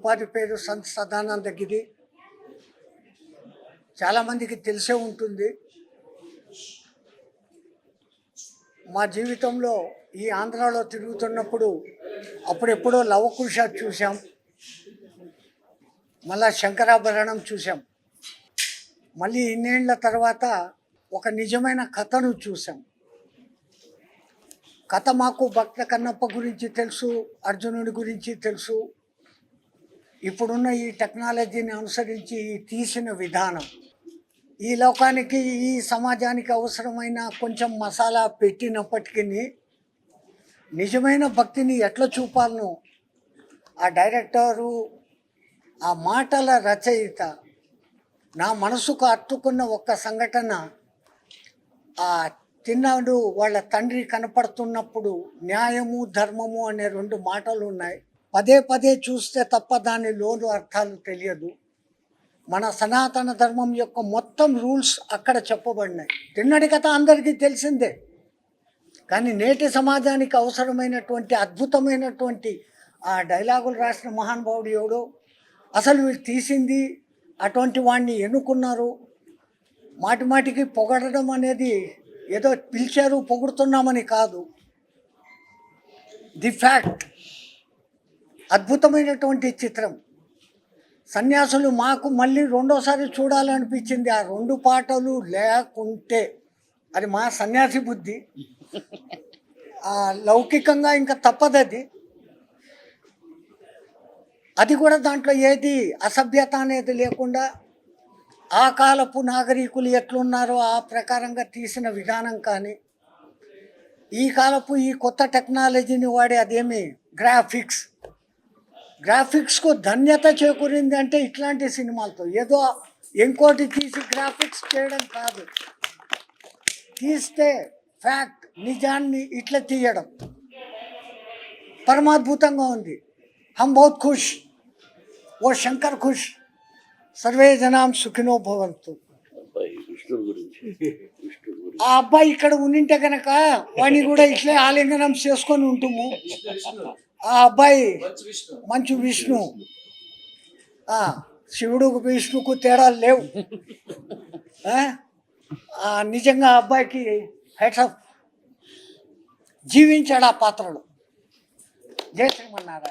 ఉపాధి పేరు సంత్ సదానంద గిరి. చాలామందికి తెలిసే ఉంటుంది. మా జీవితంలో ఈ ఆంధ్రాలో తిరుగుతున్నప్పుడు అప్పుడెప్పుడో లవకుశ చూసాం మళ్ళా శంకరాభరణం చూసాం మళ్ళీ ఇన్నేళ్ళ తర్వాత ఒక నిజమైన కథను చూసాం కథ మాకు భక్త కన్నప్ప గురించి తెలుసు అర్జునుడి గురించి తెలుసు ఇప్పుడున్న ఈ టెక్నాలజీని అనుసరించి ఈ తీసిన విధానం. ఈ లోకానికి ఈ సమాజానికి అవసరమైన కొంచెం మసాలా పెట్టినప్పటికీ నిజమైన భక్తిని ఎట్లా చూపాలను? ఆ డైరెక్టరు ఆ మాటల రచయిత నా మనసుకు అట్టుకున్న ఒక్క సంఘటన ఆ తిన్నాడు వాళ్ళ తండ్రి కనపడుతున్నప్పుడు న్యాయము ధర్మము అనే రెండు మాటలు ఉన్నాయి. పదే పదే చూస్తే తప్ప దాని లోను అర్థాలు తెలియదు. మన సనాతన ధర్మం యొక్క మొత్తం రూల్స్ అక్కడ చెప్పబడినాయి. తిన్నడి కథ అందరికీ తెలిసిందే. కానీ నేటి సమాజానికి అవసరమైనటువంటి అద్భుతమైనటువంటి ఆ డైలాగులు రాసిన మహానుభావుడు ఎవడో? అసలు వీళ్ళు తీసింది అటువంటి వాడిని ఎన్నుకున్నారు? మాటి మాటికి పొగడడం అనేది ఏదో పిలిచారు పొగుడుతున్నామని కాదు. The fact. అద్భుతమైనటువంటి చిత్రం. సన్యాసులు మాకు మళ్ళీ రెండోసారి చూడాలనిపించింది. ఆ రెండు పాటలు లేకుంటే. అది మా సన్యాసి బుద్ధి. ఆ లౌకికంగా ఇంకా తప్పదది. అది కూడా దాంట్లో ఏది అసభ్యత అనేది లేకుండా ఆ కాలపు నాగరికులు ఎట్లున్నారో ఆ ప్రకారంగా తీసిన విధానం కానీ ఈ కాలపు ఈ కొత్త టెక్నాలజీని వాడే అదేమి గ్రాఫిక్స్ గ్రాఫిక్స్కు ధన్యత చేకూరింది అంటే ఇట్లాంటి సినిమాలతో. ఏదో ఇంకోటి తీసి గ్రాఫిక్స్ చేయడం కాదు. తీస్తే ఫ్యాక్ట్ నిజాన్ని ఇట్లా తీయడం. పరమాద్భుతంగా ఉంది. హమ్ బౌత్ ఖుష్ ఓ శంకర్ ఖుష్ సర్వే జనాం సుఖినో భవంతు. గురించి. గురించి ఆ అబ్బాయి ఇక్కడ ఉండింటే కనుక వాడిని కూడా ఇట్లే ఆలింగనం చేసుకొని ఉంటుము. ఆ అబ్బాయి మంచి విష్ణు. ఆ, శివుడు విష్ణుకు తేడాలు లేవు. నిజంగా ఆ అబ్బాయికి హెడ్సప్ జీవించాడు ఆ పాత్రలో. జయ శ్రీమన్నారాయణ.